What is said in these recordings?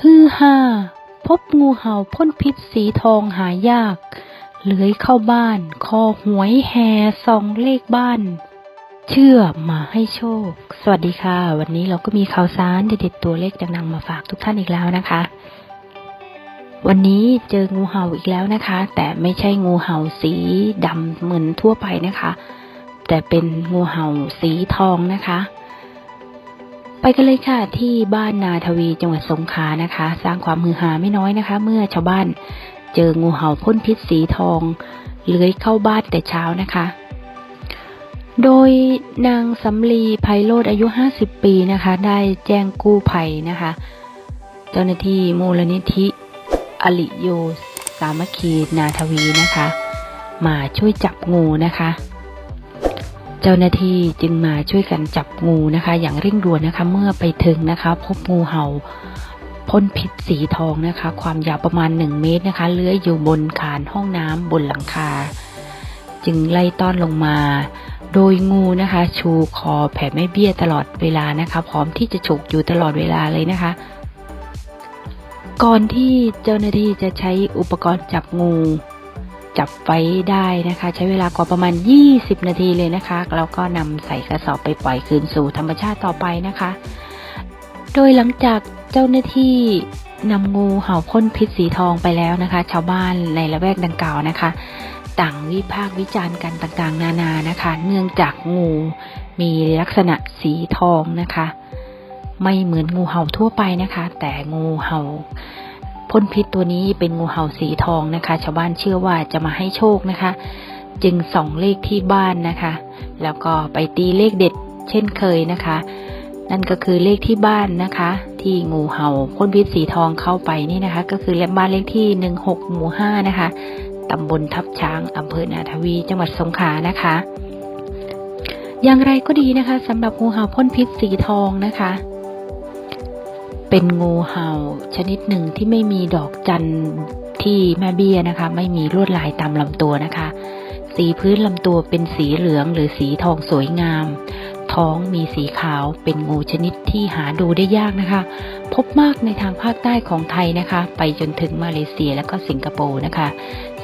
ฮือฮาพบงูเห่าพ่นพิษสีทองหายาก เลื้อยเข้าบ้าน คอหวยแห่สองเลขบ้าน เชื่อมาให้โชค สวัสดีค่ะ วันนี้เราก็มีข่าวสารเด็ดๆตัวเลขดังๆมาฝากทุกท่านอีกแล้วนะคะ วันนี้เจองูเห่าอีกแล้วนะคะ แต่ไม่ใช่งูเห่าสีดำเหมือนทั่วไปนะคะ แต่เป็นงูเห่าสีทองนะคะ ไปกันเลยค่ะที่บ้านนาทวีจังหวัดสงขลานะคะ สร้างความฮือฮาไม่น้อยนะคะ เมื่อชาวบ้านเจองูเห่าพ่นพิษสีทองเลื้อยเข้าบ้านแต่เช้านะคะ โดยนางสำลีไพโรธอายุ 50 ปีนะคะ ได้แจ้งกู้ภัยนะคะ เจ้าหน้าที่มูลนิธิอลิโยสามัคคีนาทวีนะคะ มาช่วยจับงูนะคะ เจ้าหน้าที่จึงมาช่วยกันจับงูนะคะ อย่างเร่งด่วนนะคะ เมื่อไปถึงนะคะ พบงูเห่าพ่นพิษสีทองนะคะ ความยาวประมาณ 1 เมตรนะคะเลื้อยอยู่บนคานห้องน้ำบนหลังคา จึงไล่ต้อนลงมา โดยงูนะคะ ชูคอแผ่ไม่เบี้ยตลอดเวลานะคะ พร้อมที่จะฉกอยู่ตลอดเวลาเลยนะคะ ก่อนที่เจ้าหน้าที่จะใช้อุปกรณ์จับงู จับไว้ได้นะคะ ใช้เวลากว่าประมาณ 20 นาทีเลยนะคะแล้วก็นำใส่กระสอบไปปล่อยคืนสู่ธรรมชาติต่อไปนะคะ โดยหลังจากเจ้าหน้าที่นำงูเห่าพ่นพิษสีทองไปแล้วนะคะ ชาวบ้านในละแวกดังกล่าวนะคะ ต่างวิพากษ์วิจารณ์กันต่างๆ นานานะคะ เนื่องจากงูมีลักษณะสีทองนะคะ ไม่เหมือนงูเห่าทั่วไปนะคะ แต่งูเห่า พ่นพิษตัวนี้เป็นงูเห่าสีทองนะคะ ชาวบ้านเชื่อว่าจะมาให้โชคนะคะ จึงส่องเลขที่บ้านนะคะ แล้วก็ไปตีเลขเด็ดเช่นเคยนะคะ นั่นก็คือเลขที่บ้านนะคะ ที่งูเห่าพ่นพิษสีทองเข้าไปนี่นะคะ ก็คือเลขบ้านเลขที่16หมู่5นะคะตำบลทับช้างอำเภอนาทวี จังหวัดสงขลานะคะ อย่างไรก็ดีนะคะสำหรับงูเห่าพ่นพิษสีทองนะคะ เป็นงูเห่าชนิดหนึ่งที่ไม่มีดอกจันที่แม่เบี้ยนะคะ ไม่มีลวดลายตามลำตัวนะคะ สีพื้นลำตัวเป็นสีเหลืองหรือสีทองสวยงาม ท้องมีสีขาวเป็นงูชนิดที่หาดูได้ยากนะคะ พบมากในทางภาคใต้ของไทยนะคะ ไปจนถึงมาเลเซียและก็สิงคโปร์นะคะ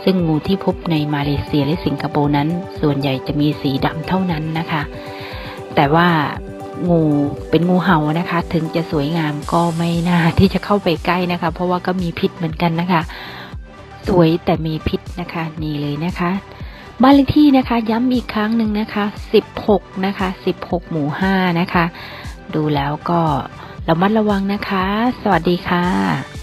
ซึ่งงูที่พบในมาเลเซียและสิงคโปร์นั้น ส่วนใหญ่จะมีสีดำเท่านั้นนะคะ แต่ว่า งูเป็นงูเห่านะคะ ถึงจะสวยงามก็ไม่น่าที่จะเข้าไปใกล้นะคะ เพราะว่าก็มีพิษเหมือนกันนะคะ สวยแต่มีพิษนะคะนี่เลยนะคะ บ้านเลขที่นะคะ ย้ำอีกครั้งหนึ่งนะคะ 16 นะคะ 16 หมู่ 5 นะคะ ดูแล้วก็ระมัดระวังนะคะ สวัสดีค่ะ